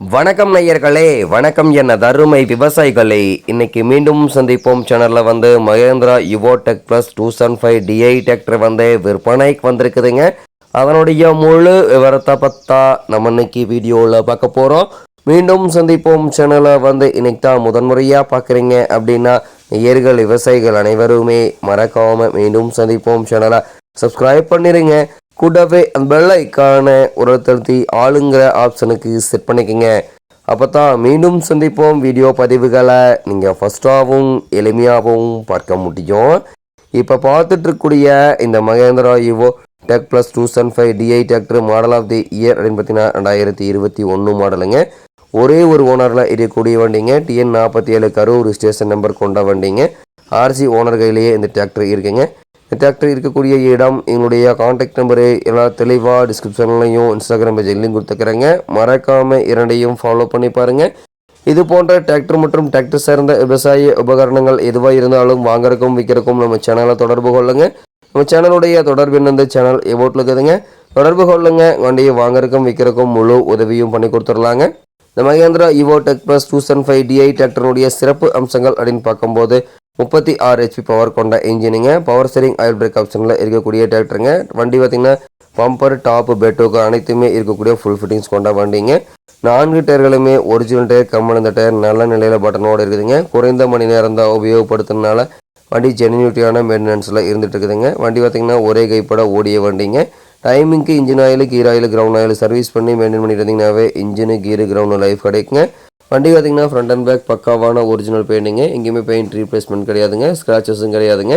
வணக்கம் நேயர்களே வணக்கம் என்ன தருமை விவசாயிகளே. இன்னைக்கு மீண்டும் சந்திப்போம். சேனலில் வந்து Mahindra Yuvo tech plus two seven five DI tractor வந்து விற்பனைக்கு வந்திருக்குதுங்க. அதனுடைய முழு விவரத்தை பத்தா நம்ம இன்னைக்கு வீடியோவில் பார்க்க போகிறோம் மீண்டும் சந்திப்போம். சேனலை வந்து இன்னைக்கு தான் முதன்முறையாக பார்க்குறீங்க அப்படின்னா நேயர்கள் விவசாயிகள் அனைவருமே மறக்காமல் மீண்டும் சந்திப்போம். சேனலை சப்ஸ்கிரைப் பண்ணிடுங்க கூடவே அந்த பெல் ஐக்கான ஒரு ஆளுங்கிற ஆப்ஷனுக்கு செட் பண்ணிக்கோங்க. அப்போ தான் மீண்டும் சந்திப்போம் வீடியோ பதிவுகளை. நீங்கள் ஃபஸ்ட்டாகவும் எளிமையாகவும் பார்க்க முடியும். இப்போ பார்த்துட்ருக்கூடிய இந்த Mahindra Yuvo tech plus two seven five DI tractor model of the year அப்படின்னு பார்த்தீங்கன்னா ரெண்டாயிரத்தி இருபத்தி ஒன்று மாடலுங்க ஒரே ஒரு ஓனரில் இருக்கக்கூடிய வண்டிங்க. டிஎன் நாற்பத்தி ஏழு கரூர் ஸ்டேஷன் நம்பர் கொண்ட வண்டிங்க. ஆர்சி ஓனர் கையிலேயே இந்த டிராக்டர் இருக்குங்க. டிராக்டர் இருக்கக்கூடிய இடம் எங்களுடைய காண்டாக்ட் நம்பரு எல்லா தெளிவாக டிஸ்கிரிப்ஷன்லையும் இன்ஸ்டாகிராம் பேஜ்லையும் கொடுத்துக்கிறேங்க மறக்காமல் இரண்டையும் ஃபாலோ பண்ணி பாருங்கள் இது போன்ற டிராக்டர் மற்றும் டிராக்டர் சார்ந்த விவசாய உபகரணங்கள் எதுவாக இருந்தாலும் வாங்குறக்கும் விற்கிறக்கும் நம்ம சேனலை தொடர்பு கொள்ளுங்கள் நம்ம சேனலுடைய தொடர்பு இந்த சேனல் எவோட்டில் இருக்குதுங்க. தொடர்பு கொள்ளுங்க. வண்டியை வாங்குறதுக்கும் விற்கிறக்கும் முழு உதவியும் பண்ணி கொடுத்துடலாங்க. இந்த Mahindra Yuvo tech plus two seven five DI டிராக்டருடைய சிறப்பு அம்சங்கள் அப்படின்னு பார்க்கும்போது முப்பத்தி ஆறு ஹெச்பி பவர் கொண்ட இன்ஜினுங்க பவர் ஸ்டீரிங் ஆயில் பிரேக் ஆப்ஷனில் இருக்கக்கூடிய டிராக்டருங்க வண்டி பார்த்திங்கன்னா பம்பர் டாப்பு பெட்டோக்கு அனைத்துமே இருக்கக்கூடிய ஃபுல் ஃபிட்டிங்ஸ் கொண்ட வண்டிங்க. நான்கு டயர்களுமே ஒரிஜினல் டயர் கம்மன் இந்த டயர் நல்ல நிலையில் பட்டனோடு இருக்குதுங்க. குறைந்த மணி நேரம் தான் உபயோகப்படுத்துறதுனால வண்டி ஜெனியூட்டியான மெயின்டெனன்ஸில் இருந்துட்டு இருக்குதுங்க வண்டி பார்த்திங்கன்னா ஒரே கைப்பட ஓடிய வண்டிங்க. டைமிங்க்கு engine oil gear oil ground oil service பண்ணி மெயின்டைன் பண்ணிட்டு இருந்தீங்கன்னாவே இன்ஜினு கீரு கிரவுண்டு லைஃப் கிடைக்குங்க. வண்டி பார்த்திங்கன்னா ஃப்ரண்ட் அண்ட் பேக் பக்காவான ஒரிஜினல் பெயிண்டிங்கு எங்கேயுமே பெயிண்ட் ரீப்ளேஸ்மெண்ட் கிடையாதுங்க. ஸ்க்ராச்சஸும் கிடையாதுங்க.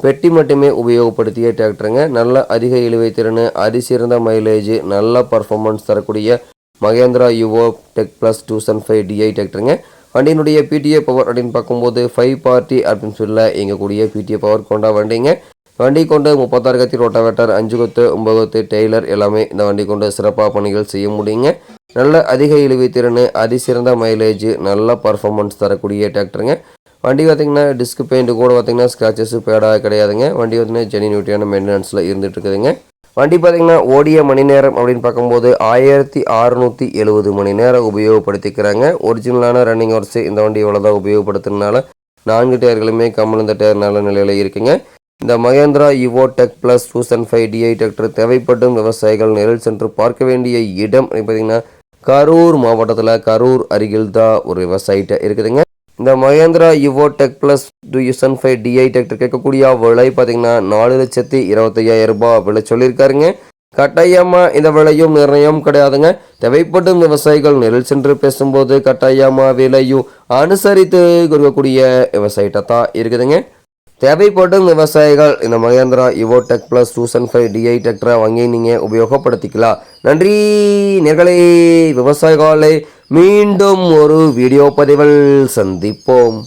பெட்டி மட்டுமே உபயோகப்படுத்திய டிராக்டருங்க நல்ல அதிக இழுவை திறன் அதிசிறந்த மைலேஜ் நல்ல பர்ஃபார்மன்ஸ் தரக்கூடிய Mahindra Yuvo tech plus two seven five DI டிராக்டருங்க வண்டியினுடைய பிடிஏ பவர் அப்படின்னு பார்க்கும்போது ஃபைவ் பார்ட்டி அப்படின்னு சொல்ல எங்கக்கூடிய பிடிஏ பவர் கொண்டா வண்டிங்க. வண்டி கொண்டு முப்பத்தாறு கத்தி ரோட்டாவேட்டர் அஞ்சு கொத்து ஒம்பது கொத்து டெய்லர் எல்லாமே இந்த வண்டி கொண்டு சிறப்பாக பணிகள் செய்ய முடியுங்க. நல்ல அதிக இழுவை திறன் அதிசிறந்த மைலேஜ் நல்ல பர்ஃபார்மன்ஸ் தரக்கூடிய டிராக்டருங்க வண்டி பார்த்தீங்கன்னா டிஸ்க் பெயிண்ட் கூட பார்த்தீங்கன்னா ஸ்க்ராச்சஸ் பேடாக கிடையாதுங்க. வண்டி பார்த்தீங்கன்னா ஜெனினியூட்டியான மெயின்டெனன்ஸில் இருந்துகிட்டு இருக்குதுங்க வண்டி பார்த்திங்கன்னா ஓடிய மணி நேரம் அப்படின்னு பார்க்கும்போது ஆயிரத்தி அறுநூற்றி எழுபது மணி நேரம் உபயோகப்படுத்திக்கிறாங்க. ஒரிஜினலான ரன்னிங் ஹவர்ஸு இந்த வண்டி இவ்வளோ தான் உபயோகப்படுத்துறதுனால நான்கு டயர்களுமே கம்மல் இந்த டயர் நல்ல நிலையில் இருக்குங்க. இந்த Mahindra Yuvo tech plus two five DI tractor தேவைப்படும் விவசாயிகள் நேரில் சென்று பார்க்க வேண்டிய இடம் பார்த்தீங்கன்னா கரூர் மாவட்டத்தில் கரூர் அருகில் தான் ஒரு விவசாயிட்ட இருக்குதுங்க. இந்த Mahindra Yuvo tech plus two seven five DI tractor கேட்கக்கூடிய விலை பார்த்தீங்கன்னா நாலு லட்சத்தி இருபத்தையாயிரம் ரூபாய் விலை சொல்லியிருக்காருங்க. கட்டாயமாக இந்த விலையும் நிர்ணயம் கிடையாதுங்க. தேவைப்படும் விவசாயிகள் நெல் சென்று பேசும்போது கட்டாயமாக விலையும் அனுசரித்து கொடுக்கக்கூடிய விவசாயிட்ட தான் இருக்குதுங்க. தேவைப்படும் விவசாயிகள் இந்த Mahindra Yuvo tech plus two seven five DI டெக்டரை வாங்கி நீங்கள் உபயோகப்படுத்திக்கலாம். நன்றி நிகழை விவசாயிகளை மீண்டும் ஒரு வீடியோ பதிவில் சந்திப்போம்.